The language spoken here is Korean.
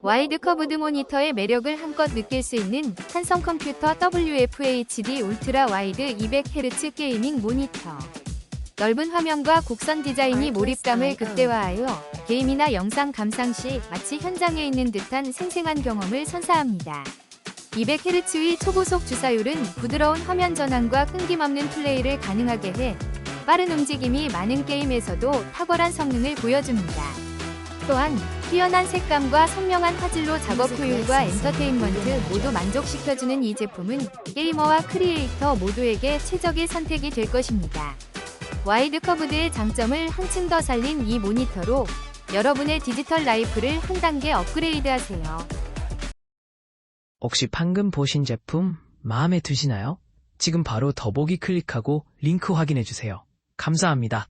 와이드 커브드 모니터의 매력을 한껏 느낄 수 있는 한성 컴퓨터 WFHD 울트라 와이드 200Hz 게이밍 모니터. 넓은 화면과 곡선 디자인이 몰입감을 극대화하여 게임이나 영상 감상 시 마치 현장에 있는 듯한 생생한 경험을 선사합니다. 200Hz의 초고속 주사율은 부드러운 화면 전환과 끊김 없는 플레이를 가능하게 해 빠른 움직임이 많은 게임에서도 탁월한 성능을 보여줍니다. 또한 뛰어난 색감과 선명한 화질로 작업 효율과 엔터테인먼트 모두 만족시켜주는 이 제품은 게이머와 크리에이터 모두에게 최적의 선택이 될 것입니다. 와이드 커브드의 장점을 한층 더 살린 이 모니터로 여러분의 디지털 라이프를 한 단계 업그레이드 하세요. 혹시 방금 보신 제품 마음에 드시나요? 지금 바로 더보기 클릭하고 링크 확인해 주세요. 감사합니다.